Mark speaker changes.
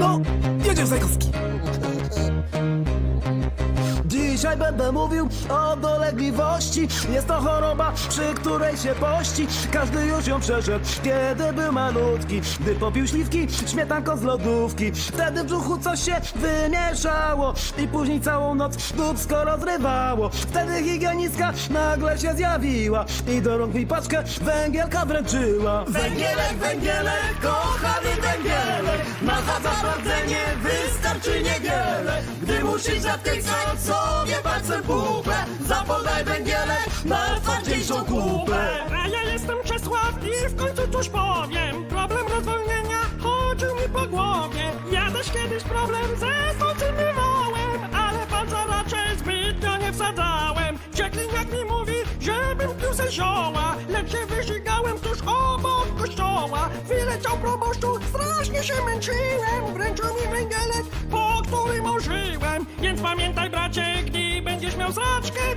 Speaker 1: No, jedziesz Zajkowski. Dzisiaj będę mówił o dolegliwości. Jest to choroba, przy której się pości. Każdy już ją przeszedł, kiedy był malutki. Gdy popił śliwki, śmietanko z lodówki. Wtedy w brzuchu coś się wymieszało I później całą noc dubsko rozrywało. Wtedy higienistka nagle się zjawiła I do rąk mi paczkę węgielka wręczyła.
Speaker 2: Węgielek, węgielek, wystarczy niewiele Gdy musisz zatykać sobie palcem pupę Zapodaj węgielek na twardziejszą kupę.
Speaker 3: A ja jestem Czesław i w końcu coś powiem Problem rozwolnienia chodził mi po głowie. Ja też kiedyś problem ze zmoczymywałem Ale palca raczej zbytnio nie wsadzałem. Ciekliniak mi mówi, żebym pił ze zioła Lecz się tuż obok kościoła Wyleciał proboszczu, strasznie się męczyłem. Wręczył mi węgielek, po którym ożyłem. Więc pamiętaj bracie, gdy będziesz miał Biegnij